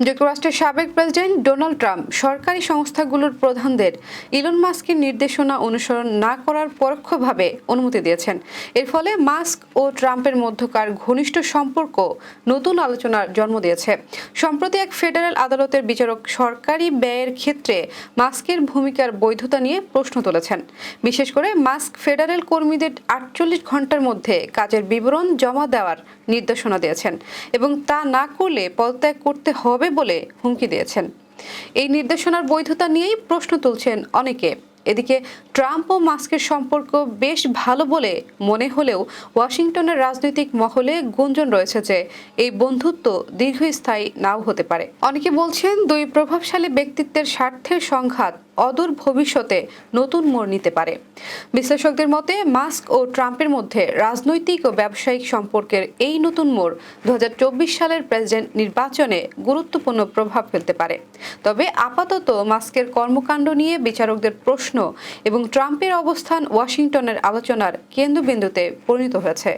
যুক্তরাষ্ট্রের সাবেক president Donald Trump সরকারি সংস্থাগুলোর প্রধানদের ইলন মাস্কের নির্দেশনা অনুসরণ না করার পরোক্ষভাবে অনুমতি দিয়েছেন। এর ফলে মাস্ক ও ট্রাম্পের মধ্যকার ঘনিষ্ঠ সম্পর্ক নতুন আলোচনার জন্ম দিয়েছে। সম্প্রতি এক ফেডারেল আদালতের বিচারক সরকারি ব্যয়ের ক্ষেত্রে মাস্কের ভূমিকার বৈধতা নিয়ে প্রশ্ন তুলেছেন। বিশেষ করে মাস্ক ফেডারেল কর্মীদের আটচল্লিশ ঘণ্টার মধ্যে কাজের বিবরণ জমা দেওয়ার নির্দেশনা দিয়েছেন এবং তা না করলে পদত্যাগ করতে হবে বলে হুমকি দিয়েছেন। এই নির্দেশনার বৈধতা নিয়েই প্রশ্ন তুলছেন অনেকে। এদিকে ট্রাম্প ও মাস্কের সম্পর্ক বেশ ভালো বলে মনে হলেও ওয়াশিংটনের রাজনৈতিক মহলে গুঞ্জন রয়েছে যে এই বন্ধুত্ব দীর্ঘস্থায়ী নাও হতে পারে। অনেকে বলছেন দুই প্রভাবশালী ব্যক্তিত্বের স্বার্থের সংঘাত অদূর ভবিষ্যতে নতুন মোড় নিতে পারে। বিশ্লেষকদের মতে, মাস্ক ও ট্রাম্পের মধ্যে রাজনৈতিক ও ব্যবসায়িক সম্পর্কের এই নতুন মোড় দু হাজার চব্বিশ সালের প্রেসিডেন্ট নির্বাচনে গুরুত্বপূর্ণ প্রভাব ফেলতে পারে। তবে আপাতত মাস্কের কর্মকাণ্ড নিয়ে বিচারকদের প্রশ্ন এবং ট্রাম্পের অবস্থান ওয়াশিংটনের আলোচনার কেন্দ্রবিন্দুতে পরিণত হয়েছে।